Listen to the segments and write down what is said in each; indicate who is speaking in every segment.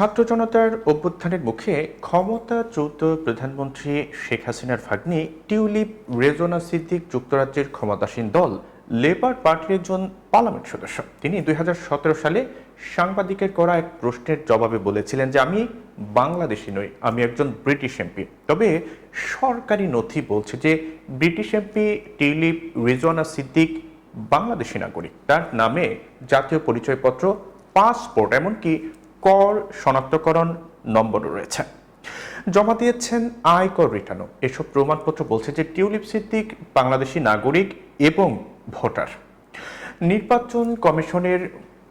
Speaker 1: ছাত্র জনতার অভ্যুত্থানের মুখে ক্ষমতাচ্যুত প্রধানমন্ত্রী শেখ হাসিনার ভাগ্নি টিউলিপ রেজোনা সিদ্দিক যুক্তরাজ্যের ক্ষমতাসীন দল, লেবার পার্টির একজন পার্লামেন্ট সদস্য। তিনি দুই সালে সাংবাদিকের করা এক প্রশ্নের জবাবে বলেছিলেন যে, আমি বাংলাদেশি নই, আমি একজন ব্রিটিশ এমপি। তবে সরকারি নথি বলছে যে, British MP Tulip Rezwana Siddiq Bangladeshi নাগরিক। তার নামে জাতীয় পরিচয়পত্র, পাসপোর্ট, এমনকি কর, শনাক্তকরণ নম্বরও রয়েছে। জমা দিয়েছেন আয়কর রিটার্নও। এসব প্রমাণপত্র বলছে যে টিউলিপ সিদ্দিক বাংলাদেশি নাগরিক এবং ভোটার। নির্বাচন কমিশনের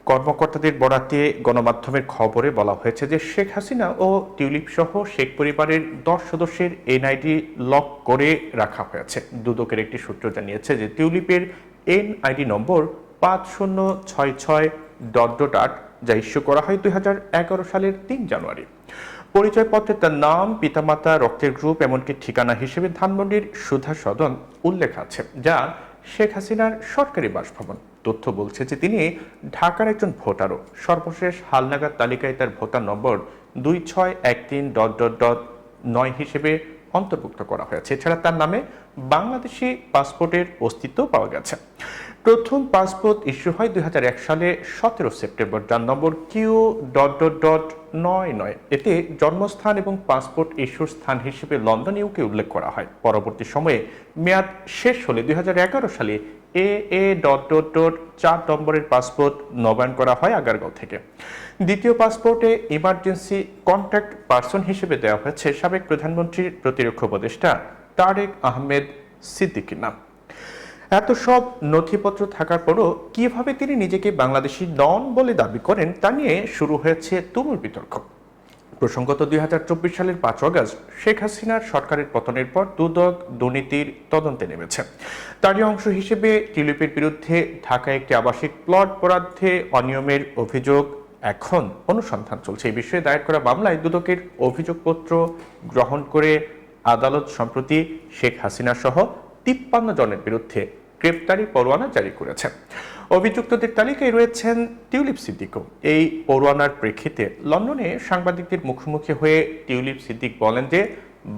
Speaker 1: কর্মকর্তাদের বরাতে গণমাধ্যমের খবরে বলা হয়েছে যে শেখ হাসিনা ও টিউলিপ সহ শেখ পরিবারের দশ সদস্যের এনআইডি লক করে রাখা হয়েছে। দুদকের একটি সূত্র জানিয়েছে যে টিউলিপের এনআইডি নম্বর পাঁচ শূন্য ছয় ছয় ডট ডট আট যা ইস্যু করা হয় দুই হাজার এগারো সালের তিন জানুয়ারি। পরিচয়পত্রে তার নাম, পিতামাতা, রক্তের গ্রুপ, এমনকি ঠিকানা হিসেবে ধানমন্ডির সুধা সদন উল্লেখ আছে, যা শেখ হাসিনার সরকারি বাসভবন। তথ্য বলছে যে তিনি ঢাকার একজন ভোটারও। সর্বশেষ হালনাগাদ তালিকায় তার ভোটার নম্বর দুই ছয় এক তিন ডট ডট ডট নয় হিসেবে অন্তর্ভুক্ত করা হয়েছে। এছাড়া তার নামে বাংলাদেশি পাসপোর্টের অস্তিত্ব পাওয়া গেছে। প্রথম পাসপোর্ট ইস্যু হয় দুই হাজার এক সালে সতেরো সেপ্টেম্বর, যার নম্বর কিউ ডট ডট ডট নয় নয়। এতে জন্মস্থান এবং পাসপোর্ট ইস্যুর স্থান হিসেবে লন্ডন ইউকে উল্লেখ করা হয়। পরবর্তী সময়ে মেয়াদ শেষ হলে দুই হাজার এগারো সালে A A dot dot dot চার নম্বরের পাসপোর্ট নবায়ন করা হয় আগারগাঁও থেকে। দ্বিতীয় পাসপোর্টে ইমার্জেন্সি কন্ট্যাক্ট পার্সন হিসেবে দেওয়া হয়েছে সাবেক প্রধানমন্ত্রীর প্রতিরক্ষা উপদেষ্টা তারেক আহমেদ সিদ্দিকির নাম। এত সব নথিপত্র থাকার পরও কীভাবে তিনি নিজেকে বাংলাদেশি নন বলে দাবি করেন তা নিয়ে শুরু হয়েছে তুমুল বিতর্ক। প্রসঙ্গত দুই হাজার চব্বিশ সালের পাঁচ অগস্ট শেখ হাসিনার সরকারের পতনের পর দুদক দুর্নীতির তদন্তে নেমেছে। তারই অংশ হিসেবে টিলিপের বিরুদ্ধে ঢাকায় একটি আবাসিক প্লট বরাদ্দে অনিয়মের অভিযোগ এখন অনুসন্ধান চলছে। এই বিষয়ে দায়ের করা মামলায় দুদকের অভিযোগপত্র গ্রহণ করে আদালত সম্প্রতি শেখ হাসিনা সহ তিপ্পান্ন জনের বিরুদ্ধে গ্রেপ্তারি পরোয়ানা জারি করেছে। অভিযুক্তদের তালিকায় রয়েছেন টিউলিপ সিদ্দিকও। এই পরোয়ানার প্রেক্ষিতে লন্ডনে সাংবাদিকদের মুখোমুখি হয়ে টিউলিপ সিদ্দিক বলেন যে,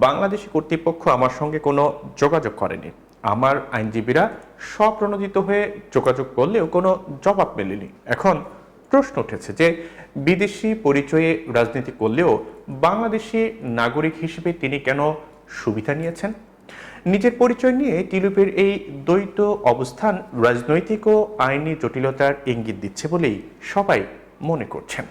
Speaker 1: বাংলাদেশি কর্তৃপক্ষ আমার সঙ্গে কোনো যোগাযোগ করেনি। আমার আইনজীবীরা স্বপ্রণোদিত হয়ে যোগাযোগ করলেও কোনো জবাব মেলেনি। এখন প্রশ্ন উঠেছে যে, বিদেশি পরিচয়ে রাজনীতি করলেও বাংলাদেশি নাগরিক হিসেবে তিনি কেন সুবিধা নিয়েছেন? নিজের পরিচয় নিয়ে টিলুপের এই দ্বৈত অবস্থান রাজনৈতিক ও আইনি জটিলতার ইঙ্গিত দিচ্ছে বলেই সবাই মনে করছেন।